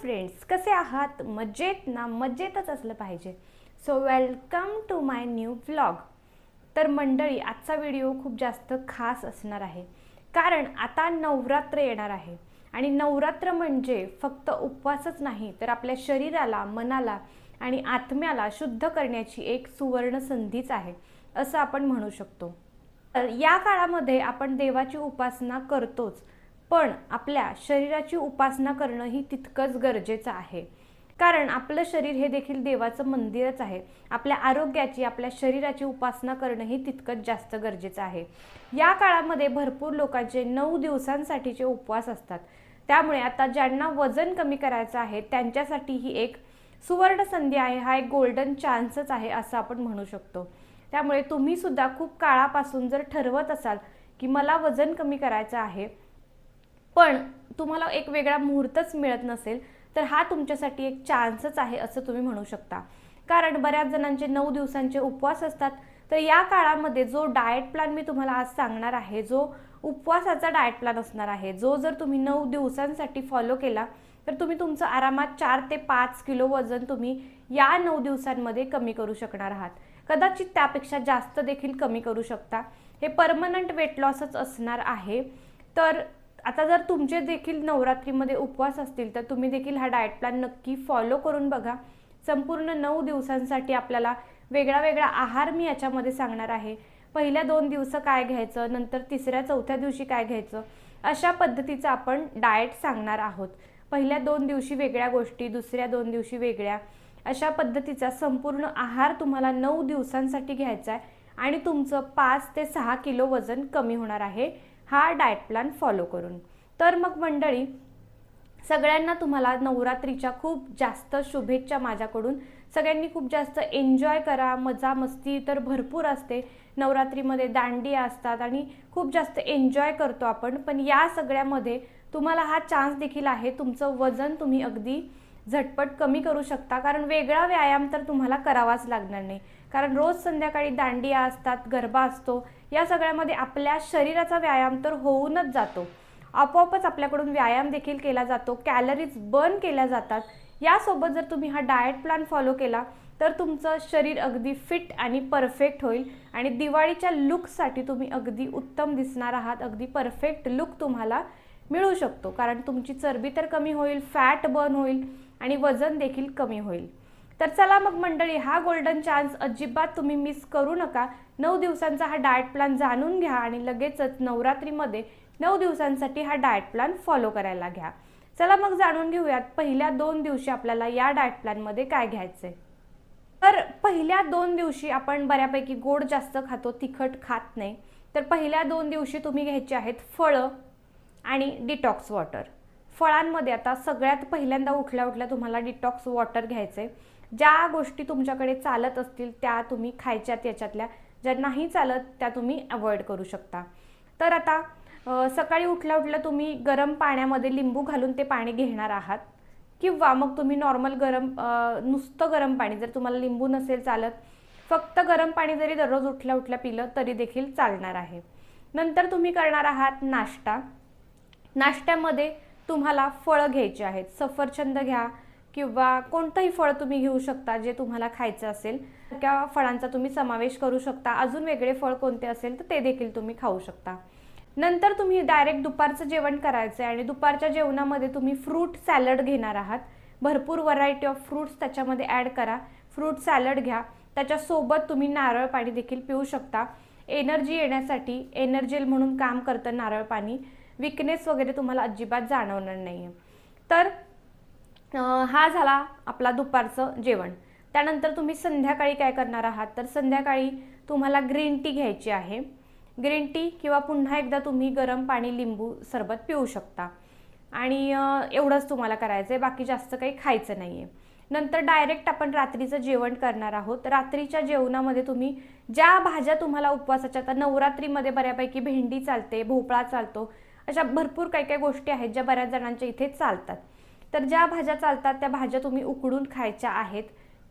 Friends कसे आहात? मजेत ना? मजेतच असलं पाहिजे. So welcome to my new vlog तर मंडळी आजचा व्हिडिओ खूप जास्त खास असणार आहे. कारण आता नवरात्र येणार आहे. आणि नवरात्र म्हणजे फक्त उपवासच नाही तर आपल्या शरीराला मनाला आणि आत्म्याला शुद्ध करण्याची एक सुवर्ण संधीच आहे असं आपण म्हणू शकतो. तर या काळामध्ये आपण देवाची उपासना करतोच. पण आपल्या शरीराची उपासना करणं ही तितकंच गरजेचं आहे. कारण आपलं शरीर हे देखील देवाचं मंदिरच आहे. आपल्या आरोग्याची आपल्या शरीराची उपासना करणं ही तितकंच जास्त गरजेचं आहे. या काळामध्ये भरपूर लोकांचे नऊ दिवसांसाठीचे उपवास असतात. त्यामुळे आता ज्यांना वजन कमी करायचं आहे त्यांच्यासाठी ही एक सुवर्ण संधी आहे. हा एक गोल्डन चान्सच आहे असं आपण म्हणू शकतो. त्यामुळे तुम्ही सुद्धा खूप काळापासून जर ठरवत असाल की मला वजन कमी करायचं आहे पण तुम्हाला एक वेगळा मुहूर्तच मिळत नसेल तर हा तुमच्यासाठी एक चान्सच आहे असं तुम्ही म्हणू शकता. कारण बऱ्याच जणांचे नऊ दिवसांचे उपवास असतात. तर या काळामध्ये जो डाएट प्लॅन मी तुम्हाला आज सांगणार आहे जो उपवासाचा डाएट प्लॅन असणार आहे जो जर तुम्ही नऊ दिवसांसाठी फॉलो केला तर तुम्ही तुमचं आरामात चार ते पाच किलो वजन तुम्ही या नऊ दिवसांमध्ये कमी करू शकणार आहात. कदाचित त्यापेक्षा जास्त देखील कमी करू शकता. हे परमनंट वेट लॉसच असणार आहे. तर आता जर तुमचे देखील नवरात्रीमध्ये उपवास असतील तर तुम्ही देखील हा डाएट प्लॅन नक्की फॉलो करून बघा. संपूर्ण नऊ दिवसांसाठी आपल्याला वेगळा वेगळा आहार मी याच्यामध्ये सांगणार आहे. पहिल्या दोन दिवस काय घ्यायचं नंतर तिसऱ्या चौथ्या दिवशी काय घ्यायचं अशा पद्धतीचं आपण डाएट सांगणार आहोत. पहिल्या दोन दिवशी वेगळ्या गोष्टी दुसऱ्या दोन दिवशी वेगळ्या. अशा पद्धतीचा संपूर्ण आहार तुम्हाला नऊ दिवसांसाठी घ्यायचा आहे आणि तुमचं पाच ते सहा किलो वजन कमी होणार आहे. हा डाएट प्लॅन फॉलो करून. तर मग मंडळी सगळ्यांना तुम्हाला नवरात्रीच्या खूप जास्त शुभेच्छा माझ्याकडून. सगळ्यांनी खूप जास्त एन्जॉय करा. मजा मस्ती तर भरपूर असते. नवरात्रीमध्ये दांडिया असतात आणि खूप जास्त एन्जॉय करतो आपण. पण या सगळ्यामध्ये तुम्हाला हा चान्स देखील आहे. तुमचं वजन तुम्ही अगदी झटपट कमी करू शकता. कारण वेगळा व्यायाम तर तुम्हाला करावाच लागणार नाही. कारण रोज संध्याकाळी दांडिया असतात गरबा असतो या सगळ्यामध्ये आपल्या शरीराचा व्यायाम तर होऊनच जातो. आपोआपच आपल्याकडून व्यायाम देखील केला जातो कॅलरीज बर्न केल्या जातात. यासोबत जर तुम्ही हा डाएट प्लॅन फॉलो केला तर तुमचं शरीर अगदी फिट आणि परफेक्ट होईल आणि दिवाळीच्या लुकसाठी तुम्ही अगदी उत्तम दिसणार आहात अगदी परफेक्ट लुक तुम्हाला मिळू शकतो. कारण तुमची चरबी तर कमी होईल फॅट बर्न होईल आणि वजन देखील कमी होईल. तर चला मग मंडळी हा गोल्डन चान्स अजिबात तुम्ही मिस करू नका. नऊ दिवसांचा हा डाएट प्लॅन जाणून घ्या आणि लगेचच नवरात्रीमध्ये नऊ दिवसांसाठी हा डाएट प्लॅन फॉलो करायला घ्या. चला मग जाणून घेऊयात पहिल्या दोन दिवशी आपल्याला या डाएट प्लॅनमध्ये काय घ्यायचंय. तर पहिल्या दोन दिवशी आपण बऱ्यापैकी गोड जास्त खातो तिखट खात नाही. तर पहिल्या दोन दिवशी तुम्ही घ्यायची आहेत फळं आणि डिटॉक्स वॉटर फळांमध्ये आता सगळ्यात पहिल्यांदा उठल्या उठल्या तुम्हाला डिटॉक्स वॉटर घ्यायचे ज्या गोष्टी तुमच्याकडे चालत असतील त्या तुम्ही खायच्यात याच्यातल्या. ज्या नाही चालत त्या तुम्ही अवॉइड करू शकता. तर आता सकाळी उठल्या उठल्या तुम्ही गरम पाण्यामध्ये लिंबू घालून ते पाणी घेणार आहात. किंवा मग तुम्ही नॉर्मल गरम नुसतं गरम पाणी जर तुम्हाला लिंबू नसेल चालत फक्त गरम पाणी जरी दररोज उठल्या उठल्या पिलं तरी देखील चालणार आहे. नंतर तुम्ही करणार आहात नाश्ता. नाश्त्यामध्ये तुम्हाला फळं घ्यायची आहेत. सफरचंद घ्या किंवा कोणतंही फळ तुम्ही घेऊ शकता जे तुम्हाला खायचं असेल त्या फळांचा तुम्ही समावेश करू शकता. अजून वेगळे फळ कोणते असेल तर ते देखील तुम्ही खाऊ शकता. नंतर तुम्ही डायरेक्ट दुपारचं जेवण करायचं आहे आणि दुपारच्या जेवणामध्ये तुम्ही फ्रूट सॅलड घेणार आहात. भरपूर व्हरायटी ऑफ फ्रूट्स त्याच्यामध्ये ॲड करा. फ्रूट सॅलड घ्या. त्याच्यासोबत तुम्ही नारळ पाणी देखील पिऊ शकता. एनर्जी येण्यासाठी एनर्जेल म्हणून काम करतं नारळ पाणी. विकनेस वगैरे तुम्हाला अजिबात जाणवणार नाही आहे तर हा झाला आपला दुपारचं जेवण. त्यानंतर तुम्ही संध्याकाळी काय करणार आहात? तर संध्याकाळी तुम्हाला ग्रीन टी घ्यायची आहे. ग्रीन टी किंवा पुन्हा एकदा तुम्ही गरम पाणी लिंबू सरबत पिऊ शकता. आणि एवढंच तुम्हाला करायचं आहे. बाकी जास्त काही खायचं नाही आहे नंतर डायरेक्ट आपण रात्रीचं जेवण करणार आहोत. रात्रीच्या जेवणामध्ये तुम्ही ज्या भाज्या तुम्हाला उपवासाच्या आता नवरात्रीमध्ये बऱ्यापैकी भेंडी चालते भोपळा चालतो अशा भरपूर काही काही गोष्टी आहेत ज्या बऱ्याच जणांच्या इथे चालतात. तर ज्या भाज्या चालतात त्या भाज्या तुम्ही उकडून खायच्या आहेत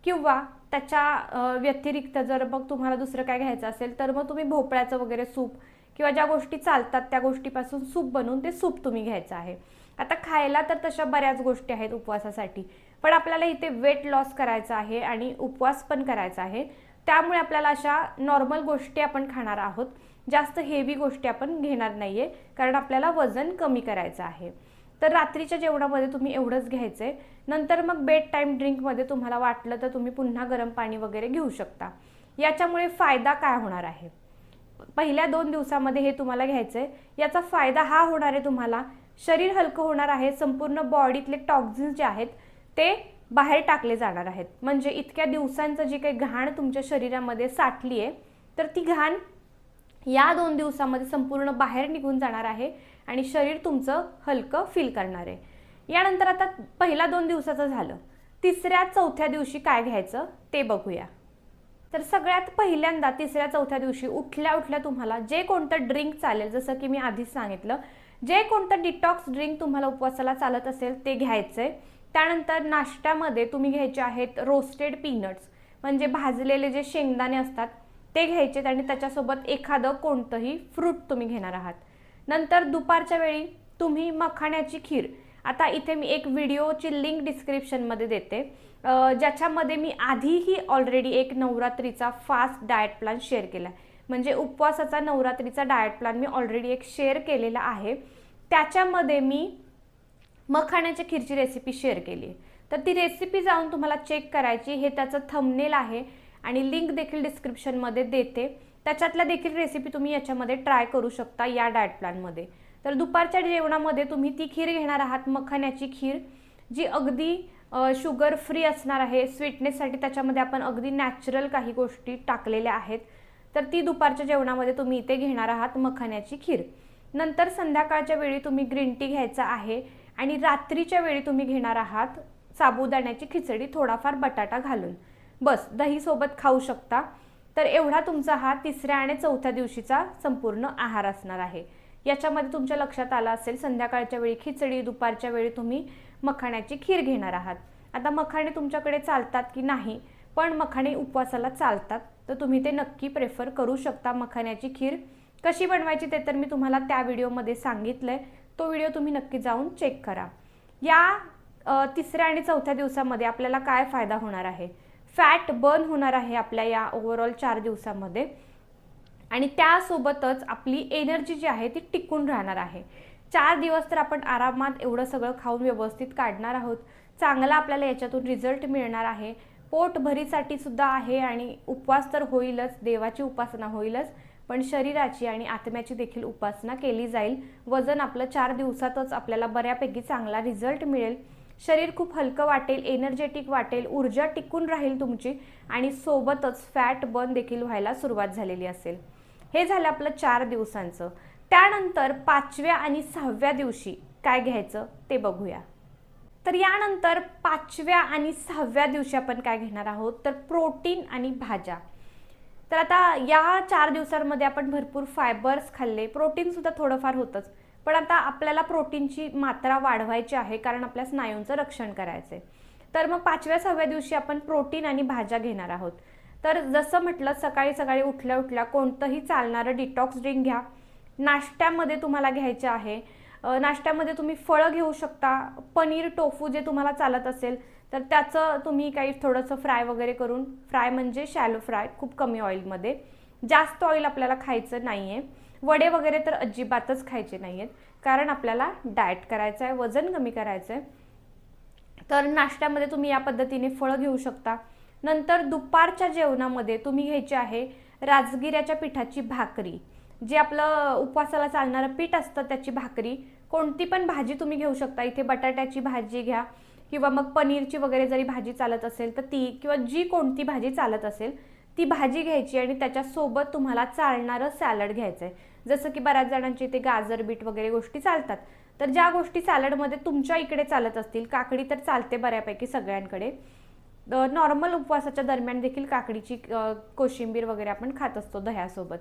किंवा त्याच्या व्यतिरिक्त जर मग तुम्हाला दुसरं काय घ्यायचं असेल तर मग तुम्ही भोपळ्याचं वगैरे सूप किंवा ज्या गोष्टी चालतात त्या गोष्टीपासून सूप बनवून ते सूप तुम्ही घ्यायचं आहे. आता खायला तर तशा बऱ्याच गोष्टी आहेत उपवासासाठी पण आपल्याला इथे वेट लॉस करायचा आहे आणि उपवास पण करायचा आहे. त्यामुळे आपल्याला अशा नॉर्मल गोष्टी आपण खाणार आहोत. जास्त हेवी गोष्टी आपण घेणार नाहीये कारण आपल्याला वजन कमी करायचं आहे. तर रात्रीच्या जेवणामध्ये तुम्ही एवढंच घ्यायचंय नंतर मग बेड टाईम ड्रिंकमध्ये तुम्हाला वाटलं तर तुम्ही पुन्हा गरम पाणी वगैरे घेऊ शकता. याच्यामुळे फायदा काय होणार आहे? पहिल्या दोन दिवसामध्ये हे तुम्हाला घ्यायचंय. याचा फायदा हा होणार आहे तुम्हाला शरीर हलकं होणार आहे संपूर्ण बॉडीतले टॉक्झिन्स जे आहेत ते बाहेर टाकले जाणार आहेत. म्हणजे इतक्या दिवसांचं जी काही घाण तुमच्या शरीरामध्ये साठली आहे तर ती घाण या दोन दिवसामध्ये संपूर्ण बाहेर निघून जाणार आहे आणि शरीर तुमचं हलकं फील करणार आहे. यानंतर आता पहिला दोन दिवसाचं झालं. तिसऱ्या चौथ्या दिवशी काय घ्यायचं ते बघूया. तर सगळ्यात पहिल्यांदा तिसऱ्या चौथ्या दिवशी उठल्या उठल्या तुम्हाला जे कोणतं ड्रिंक चालेल जसं की मी आधीच सांगितलं जे कोणतं डिटॉक्स ड्रिंक तुम्हाला उपवासाला चालत असेल ते घ्यायचंय. त्यानंतर नाश्त्यामध्ये तुम्ही घ्यायचे आहेत रोस्टेड पीनट्स म्हणजे भाजलेले जे शेंगदाणे असतात ते घ्यायचे आणि त्याच्यासोबत एखादं कोणतंही फ्रूट तुम्ही घेणार आहात. नंतर दुपारच्या वेळी तुम्ही मखाण्याची खीर. आता इथे मी एक व्हिडिओची लिंक डिस्क्रिप्शनमध्ये देते. ज्याच्यामध्ये मी आधीही ऑलरेडी एक नवरात्रीचा फास्ट डाएट प्लॅन शेअर केला आहे म्हणजे उपवासाचा नवरात्रीचा डाएट प्लॅन मी ऑलरेडी एक शेअर केलेला आहे. त्याच्यामध्ये मी मखाण्याच्या खीरची रेसिपी शेअर केली आहे. तर ती रेसिपी जाऊन तुम्हाला चेक करायची हे त्याचं थंबनेल आहे. आणि लिंक देखील डिस्क्रिप्शनमध्ये देते. त्याच्यातल्या देखील रेसिपी तुम्ही याच्यामध्ये ट्राय करू शकता या डाएट प्लॅनमध्ये तर दुपारच्या जेवणामध्ये तुम्ही ती खीर घेणार आहात मखाण्याची खीर जी अगदी शुगर फ्री असणार आहे. स्वीटनेससाठी त्याच्यामध्ये आपण अगदी नॅचरल काही गोष्टी टाकलेल्या आहेत. तर ती दुपारच्या जेवणामध्ये तुम्ही इथे घेणार आहात मखाण्याची खीर. नंतर संध्याकाळच्या वेळी तुम्ही ग्रीन टी घ्यायचा आहे आणि रात्रीच्या वेळी तुम्ही घेणार आहात साबुदाण्याची खिचडी थोडाफार बटाटा घालून. बस दहीसोबत खाऊ शकता. तर एवढा तुमचा हा तिसऱ्या आणि चौथ्या दिवशीचा संपूर्ण आहार असणार आहे. याच्यामध्ये तुमच्या लक्षात आलं असेल संध्याकाळच्या वेळी खिचडी दुपारच्या वेळी तुम्ही मखाण्याची खीर घेणार आहात. आता मखाणे तुमच्याकडे चालतात की नाही पण मखाणे उपवासाला चालतात तर तुम्ही ते नक्की प्रेफर करू शकता मखाण्याची खीर. कशी बनवायची ते तर मी तुम्हाला त्या व्हिडिओमध्ये सांगितलंय तो व्हिडिओ तुम्ही नक्की जाऊन चेक करा. या तिसऱ्या आणि चौथ्या दिवसामध्ये आपल्याला काय फायदा होणार आहे? फॅट बर्न होणार आहे आपल्या या ओव्हरऑल चार दिवसामध्ये. आणि त्यासोबतच आपली एनर्जी जी आहे ती टिकून राहणार आहे. चार दिवस तर आपण आरामात एवढं सगळं खाऊन व्यवस्थित काढणार आहोत. चांगला आपल्याला याच्यातून रिझल्ट मिळणार आहे. पोटभरीसाठी सुद्धा आहे आणि उपवास तर होईलच देवाची उपासना होईलच पण शरीराची आणि आत्म्याची देखील उपासना केली जाईल. वजन आपलं चार दिवसातच आपल्याला बऱ्यापैकी चांगला रिझल्ट मिळेल. शरीर खूप हलकं वाटेल एनर्जेटिक वाटेल ऊर्जा टिकून राहील तुमची आणि सोबतच फॅट बर्न देखील व्हायला सुरुवात झालेली असेल. हे झालं आपलं चार दिवसांचं. त्यानंतर पाचव्या आणि सहाव्या दिवशी काय घ्यायचं ते बघूया. तर यानंतर पाचव्या आणि सहाव्या दिवशी आपण काय घेणार आहोत? तर प्रोटीन आणि भाज्या. तर आता या चार दिवसांमध्ये आपण भरपूर फायबर्स खाल्ले. प्रोटीन सुद्धा थोडंफार होतंच. पण आता आपल्याला प्रोटीनची मात्रा वाढवायची आहे कारण आपल्या स्नायूंचं रक्षण करायचंय. तर मग पाचव्या सहाव्या दिवशी आपण प्रोटीन आणि भाज्या घेणार आहोत. तर जसं म्हटलं सकाळी सकाळी उठल्या उठल्या कोणतंही चालणारं डिटॉक्स ड्रिंक घ्या. नाश्त्यामध्ये तुम्हाला घ्यायचं आहे. नाश्त्यामध्ये तुम्ही फळं घेऊ शकता. पनीर टोफू जे तुम्हाला चालत असेल तर त्याचं तुम्ही काही थोडंसं फ्राय वगैरे करून फ्राय म्हणजे शॅलो फ्राय खूप कमी ऑइलमध्ये जास्त ऑइल आपल्याला खायचं नाही आहे वडे वगैरे तर अजिबातच खायचे नाही आहेत कारण आपल्याला डाएट करायचं आहे वजन कमी करायचं आहे तर नाश्त्यामध्ये तुम्ही या पद्धतीने फळं घेऊ शकता. नंतर दुपारच्या जेवणामध्ये तुम्ही घ्यायची आहे राजगिऱ्याच्या पिठाची भाकरी. जे आपलं उपवासाला चालणारं पीठ असतं त्याची भाकरी. कोणती पण भाजी तुम्ही घेऊ शकता. इथे बटाट्याची भाजी घ्या किंवा मग पनीरची वगैरे जरी भाजी चालत असेल तर ती किंवा जी कोणती भाजी चालत असेल ती भाजी घ्यायची आणि त्याच्यासोबत तुम्हाला चालणारं सॅलड घ्यायचं आहे जसं की बऱ्याच जणांची इथे गाजर बीट वगैरे गोष्टी चालतात. तर ज्या गोष्टी सॅलडमध्ये तुमच्या इकडे चालत असतील काकडी तर चालते बऱ्यापैकी सगळ्यांकडे. नॉर्मल उपवासाच्या दरम्यान देखील काकडीची कोशिंबीर वगैरे आपण खात असतो दह्यासोबत.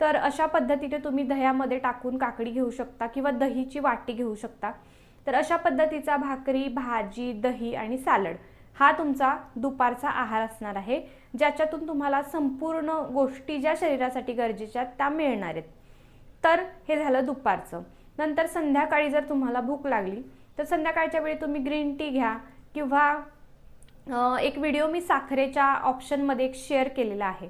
तर अशा पद्धतीने तुम्ही दह्यामध्ये टाकून काकडी घेऊ शकता किंवा दहीची वाटी घेऊ शकता. तर अशा पद्धतीचा भाकरी भाजी दही आणि सॅलड हा तुमचा दुपारचा आहार असणार आहे ज्याच्यातून तुम्हाला संपूर्ण गोष्टी ज्या शरीरासाठी गरजेच्या त्या मिळणार आहेत. तर हे झालं दुपारचं. नंतर संध्याकाळी जर तुम्हाला भूक लागली तर संध्याकाळच्या वेळी तुम्ही ग्रीन टी घ्या किंवा एक व्हिडिओ मी साखरेच्या ऑप्शनमध्ये एक शेअर केलेला आहे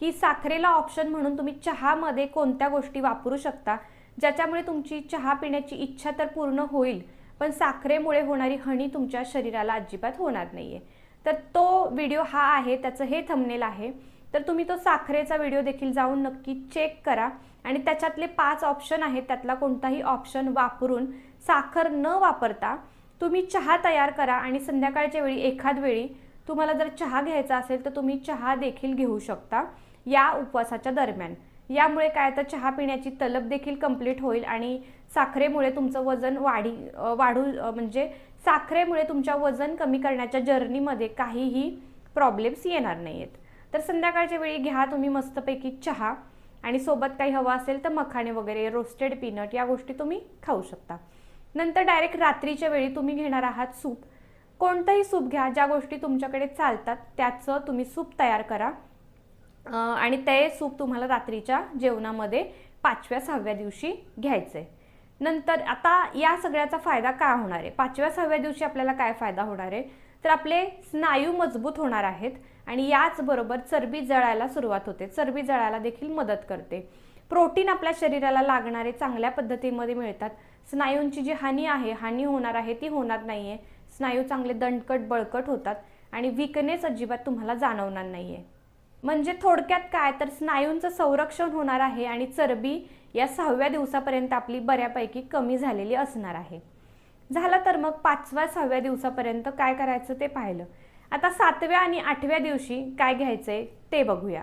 की साखरेला ऑप्शन म्हणून तुम्ही चहामध्ये कोणत्या गोष्टी वापरू शकता ज्याच्यामुळे तुमची चहा पिण्याची इच्छा तर पूर्ण होईल पण साखरेमुळे होणारी हणी तुमच्या शरीराला अजिबात होणार नाही आहे तर तो व्हिडिओ हा आहे त्याचं हे थंबनेल आहे. तर तुम्ही तो साखरेचा व्हिडिओ देखील जाऊन नक्की चेक करा. आणि त्याच्यातले पाच ऑप्शन आहेत त्यातला कोणताही ऑप्शन वापरून साखर न वापरता तुम्ही चहा तयार करा आणि संध्याकाळच्या वेळी एखाद वेळी तुम्हाला जर चहा घ्यायचा असेल तर तुम्ही चहा देखील घेऊ शकता या उपवासाच्या दरम्यान. यामुळे काय तर चहा पिण्याची तलब देखील कंप्लीट होईल आणि साखरेमुळे तुमचं वजन वाढी वाढू म्हणजे साखरेमुळे तुमच्या वजन कमी करण्याच्या जर्नीमध्ये काहीही प्रॉब्लेम्स येणार नाही आहेत तर संध्याकाळच्या वेळी घ्या तुम्ही मस्तपैकी चहा. आणि सोबत काही हवं असेल तर मखाणे वगैरे रोस्टेड पीनट या गोष्टी तुम्ही खाऊ शकता. नंतर डायरेक्ट रात्रीच्या वेळी तुम्ही घेणार आहात सूप. कोणतंही सूप घ्या ज्या गोष्टी तुमच्याकडे चालतात त्याचं तुम्ही सूप तयार करा. आणि ते सूप तुम्हाला रात्रीच्या जेवणामध्ये पाचव्या सहाव्या दिवशी घ्यायचं आहे नंतर आता या सगळ्याचा फायदा काय होणार आहे? पाचव्या सहाव्या दिवशी आपल्याला काय फायदा होणार आहे? तर आपले स्नायू मजबूत होणार आहेत आणि याचबरोबर चरबी जळायला सुरुवात होते. चरबी जळायला देखील मदत करते. प्रोटीन आपल्या शरीराला लागणारे चांगल्या पद्धतीमध्ये मिळतात. स्नायूंची जी हानी आहे हानी होणार आहे ती होणार नाहीये. स्नायू चांगले दणकट बळकट होतात आणि विकनेस अजिबात तुम्हाला जाणवणार नाहीये. म्हणजे थोडक्यात काय? तर स्नायूंचं संरक्षण होणार आहे आणि चरबी या सहाव्या दिवसापर्यंत आपली बऱ्यापैकी कमी झालेली असणार आहे. झालं तर मग पाचव्या सहाव्या दिवसापर्यंत काय करायचं ते पाहिलं. आता सातव्या आणि आठव्या दिवशी काय घ्यायचंय ते बघूया.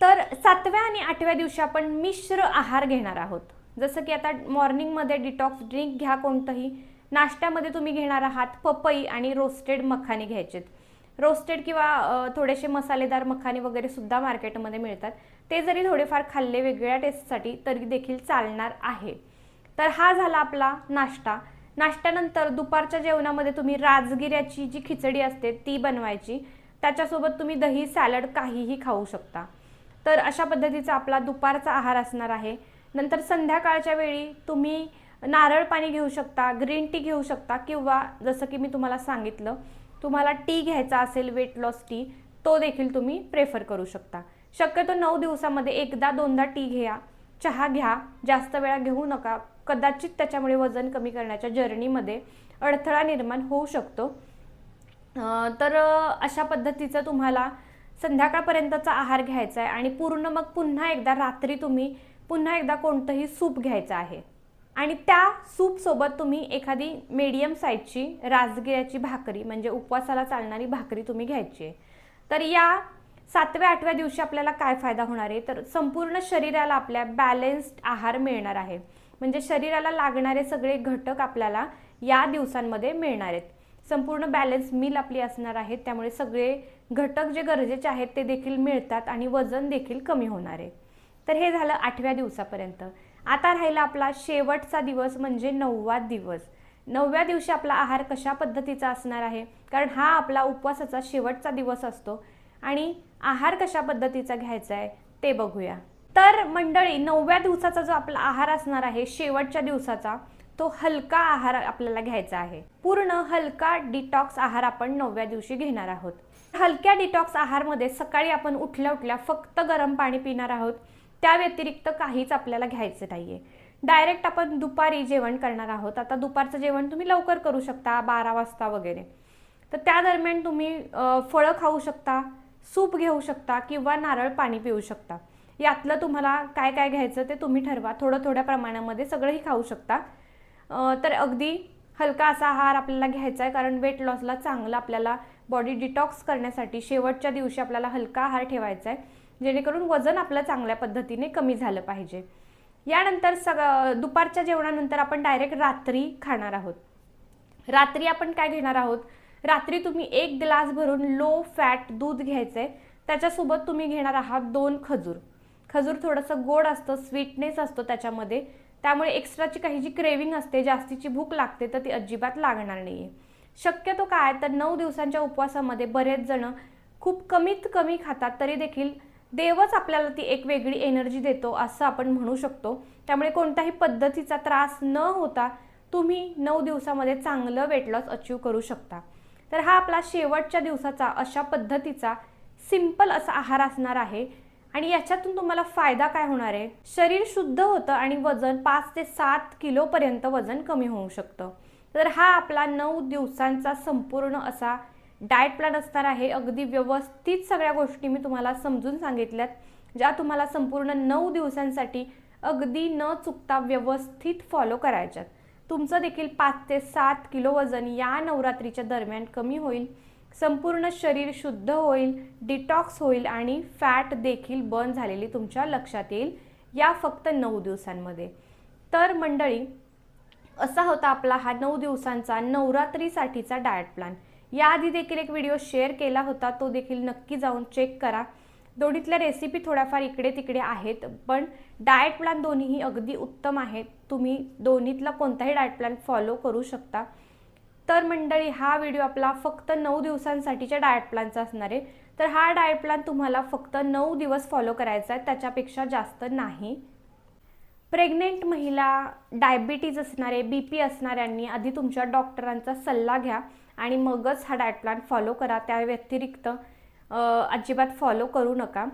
तर सातव्या आणि आठव्या दिवशी आपण मिश्र आहार घेणार आहोत. जसं की आता मॉर्निंगमध्ये डिटॉक्स ड्रिंक घ्या कोणतंही. नाश्त्यामध्ये तुम्ही घेणार आहात पपई आणि रोस्टेड मखाने घ्यायचेत. रोस्टेड किंवा थोडेसे मसालेदार मखाने वगैरे सुद्धा मार्केटमध्ये मिळतात. ते जरी थोडेफार खाल्ले वेगळ्या टेस्टसाठी तरी देखील चालणार आहे. तर हा झाला आपला नाश्ता. नाश्त्यानंतर दुपारच्या जेवणामध्ये तुम्ही राजगिऱ्याची जी खिचडी असते ती बनवायची. त्याच्यासोबत तुम्ही दही सॅलड काहीही खाऊ शकता. तर अशा पद्धतीचा आपला दुपारचा आहार असणार आहे. नंतर संध्याकाळच्या वेळी तुम्ही नारळ पाणी घेऊ शकता ग्रीन टी घेऊ शकता किंवा जसं की मी तुम्हाला सांगितलं तुम्हाला टी घ्यायचा असेल वेट लॉस टी तो देखील तुम्ही प्रेफर करू शकता. शक्यतो नऊ दिवसामध्ये एकदा दोनदा टी घ्या. चहा घ्या. जास्त वेळा घेऊ नका. कदाचित त्याच्यामुळे वजन कमी करण्याच्या जर्नीमध्ये अडथळा निर्माण होऊ शकतो. तर अशा पद्धतीचं तुम्हाला संध्याकाळपर्यंतचा आहार घ्यायचा आहे आणि पूर्ण मग पुन्हा एकदा रात्री तुम्ही पुन्हा एकदा कोणतंही सूप घ्यायचं आहे. आणि त्या सूपसोबत तुम्ही एखादी मीडियम साईजची राजगिऱ्याची भाकरी म्हणजे उपवासाला चालणारी भाकरी तुम्ही घ्यायची आहे. तर या सातव्या आठव्या दिवशी आपल्याला काय फायदा होणार आहे? तर संपूर्ण शरीराला आपल्या बॅलेन्स्ड आहार मिळणार आहे. म्हणजे शरीराला लागणारे सगळे घटक आपल्याला या दिवसांमध्ये मिळणार आहेत. संपूर्ण बॅलन्स मील आपली असणार आहे त्यामुळे सगळे घटक जे गरजेचे आहेत ते देखील मिळतात आणि वजन देखील कमी होणार आहे. तर हे झालं आठव्या दिवसापर्यंत. आता राहिला आपला शेवटचा दिवस म्हणजे नववा दिवस. नवव्या दिवशी आपला आहार कशा पद्धतीचा असणार आहे? कारण हा आपला उपवासाचा शेवटचा दिवस असतो आणि आहार कशा पद्धतीचा घ्यायचा आहे ते बघूया. तर मंडळी नवव्या दिवसाचा जो आपला आहार असणार आहे शेवटच्या दिवसाचा तो हलका आहार आपल्याला घ्यायचा आहे. पूर्ण हलका डिटॉक्स आहार आपण नवव्या दिवशी घेणार आहोत. हलक्या डिटॉक्स आहारमध्ये सकाळी आपण उठल्या उठल्या फक्त गरम पाणी पिणार आहोत. त्या व्यतिरिक्त काहीच आपल्याला घ्यायचं नाहीये. डायरेक्ट आपण दुपारी जेवण करणार आहोत. आता दुपारचं जेवण तुम्ही लवकर करू शकता बारा वाजता वगैरे. तर त्या दरम्यान तुम्ही फळं खाऊ शकता सूप घेऊ शकता किंवा नारळ पाणी पिऊ शकता. यातलं तुम्हाला काय काय घ्यायचं ते तुम्ही ठरवा. थोडं थोड्या प्रमाणामध्ये सगळंही खाऊ शकता. तर अगदी हलका असा आहार आपल्याला घ्यायचा आहे कारण वेट लॉसला चांगलं आपल्याला बॉडी डिटॉक्स करण्यासाठी शेवटच्या दिवशी आपल्याला हलका आहार ठेवायचा आहे. जेणेकरून वजन आपलं चांगल्या पद्धतीने कमी झालं पाहिजे. यानंतर सग दुपारच्या जेवणानंतर आपण डायरेक्ट रात्री खाणार आहोत. रात्री आपण काय घेणार आहोत? रात्री तुम्ही एक ग्लास भरून लो फॅट दूध घ्यायचं आहे त्याच्यासोबत तुम्ही घेणार आहात दोन खजूर. खजूर थोडंसं गोड असतं स्वीटनेस असतो त्याच्यामध्ये. त्यामुळे एक्स्ट्राची काही जी क्रेविंग असते जास्तीची भूक लागते तर ती अजिबात लागणार नाही आहे शक्यतो काय तर नऊ दिवसांच्या उपवासामध्ये बरेच जण खूप कमीत कमी खातात तरी देखील देवच आपल्याला ती एक वेगळी एनर्जी देतो असं आपण म्हणू शकतो. त्यामुळे कोणत्याही पद्धतीचा त्रास न होता तुम्ही नऊ दिवसामध्ये चांगलं वेट लॉस अचीव करू शकता. तर हा आपला शेवटच्या दिवसाचा अशा पद्धतीचा सिंपल असा आहार असणार आहे. आणि याच्यातून तुम्हाला फायदा काय होणार आहे? शरीर शुद्ध होतं आणि वजन पाच ते सात किलोपर्यंत वजन कमी होऊ शकतं. तर हा आपला नऊ दिवसांचा संपूर्ण असा डाएट प्लॅन असणार आहे. अगदी व्यवस्थित सगळ्या गोष्टी मी तुम्हाला समजून सांगितल्यात ज्या तुम्हाला संपूर्ण नऊ दिवसांसाठी अगदी न चुकता व्यवस्थित फॉलो करायच्यात. तुमचं देखील पाच ते सात किलो वजन या नवरात्रीच्या दरम्यान कमी होईल. संपूर्ण शरीर शुद्ध होईल डिटॉक्स होईल आणि फॅट देखील बर्न झालेली तुमच्या लक्षात येईल. या फक्त नऊ दिवसांमध्ये. तर मंडळी असा होता आपला हा नऊ दिवसांचा नवरात्रीसाठीचा डाएट प्लॅन याआधी देखील एक व्हिडिओ शेअर केला होता तो देखील नक्की जाऊन चेक करा. दोन्हीतल्या रेसिपी थोड्याफार इकडे तिकडे आहेत पण डाएट प्लॅन दोन्हीही अगदी उत्तम आहेत तुम्ही दोन्हीतला कोणताही डाएट प्लॅन फॉलो करू शकता. तर मंडळी हा व्हिडिओ आपला फक्त नऊ दिवसांसाठीच्या डाएट प्लॅनचा असणार आहे. तर हा डाएट प्लॅन तुम्हाला फक्त नऊ दिवस फॉलो करायचा आहे त्याच्यापेक्षा जास्त नाही. प्रेग्नेंट महिला डायबिटीज असणारे बी पी असणाऱ्यांनी आधी तुमच्या डॉक्टरांचा सल्ला घ्या आणि मगच हा डाएट प्लॅन फॉलो करा. त्या व्यतिरिक्त अजिबात फॉलो करू नका.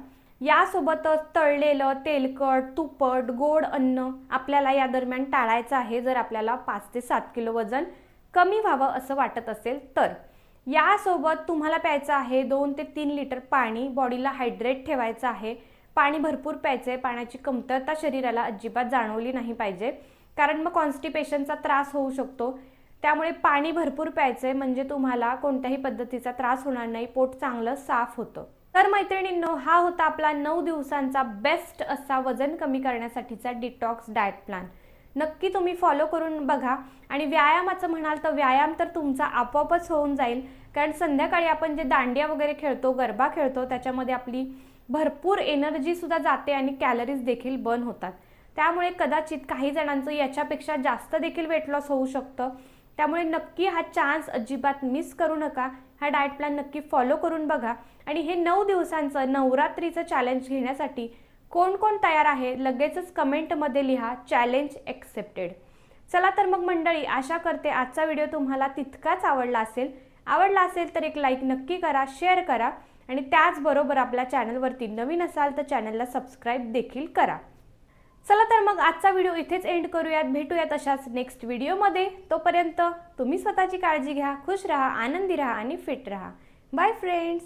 यासोबतच तळलेलं तेलकट तुपट गोड अन्न आपल्याला या दरम्यान टाळायचं आहे जर आपल्याला पाच ते सात किलो वजन कमी व्हावं असं वाटत असेल तर. यासोबत तुम्हाला प्यायचं आहे दोन ते तीन लिटर पाणी बॉडीला हायड्रेट ठेवायचं आहे. पाणी भरपूर प्यायचं आहे पाण्याची कमतरता शरीराला अजिबात जाणवली नाही पाहिजे. कारण मग कॉन्स्टिपेशनचा त्रास होऊ शकतो. त्यामुळे पाणी भरपूर प्यायचं आहे म्हणजे तुम्हाला कोणत्याही पद्धतीचा त्रास होणार नाही पोट चांगलं साफ होतं. तर मैत्रिणींनो हा होता आपला नऊ दिवसांचा बेस्ट असा वजन कमी करण्यासाठीचा डिटॉक्स डाएट प्लॅन नक्की तुम्ही फॉलो करून बघा. आणि व्यायामाचं म्हणाल तर व्यायाम तर तुमचा आपोआपच होऊन जाईल. कारण संध्याकाळी आपण जे दांडिया वगैरे खेळतो गरबा खेळतो त्याच्यामध्ये आपली भरपूर एनर्जीसुद्धा जाते आणि कॅलरीज देखील बर्न होतात. त्यामुळे कदाचित काही जणांचं याच्यापेक्षा जास्त देखील वेट लॉस होऊ शकतं. त्यामुळे नक्की हा चान्स अजिबात मिस करू नका. हा डाएट प्लॅन नक्की फॉलो करून बघा. आणि हे नऊ दिवसांचं नवरात्रीचं चॅलेंज घेण्यासाठी कोण कोण तयार आहे लगेचच कमेंटमध्ये लिहा चॅलेंज एक्सेप्टेड चला तर मग मंडळी आशा करते आजचा व्हिडिओ तुम्हाला तितकाच आवडला असेल. आवडला असेल तर एक लाईक नक्की करा शेअर करा आणि त्याचबरोबर आपल्या चॅनलवरती नवीन असाल तर चॅनलला सबस्क्राईब देखील करा. चला तर मग आजचा व्हिडिओ इथेच एंड करूयात. भेटूयात अशाच नेक्स्ट व्हिडिओमध्ये तोपर्यंत तुम्ही स्वतःची काळजी घ्या खुश राहा आनंदी राहा आणि फिट राहा. Bye friends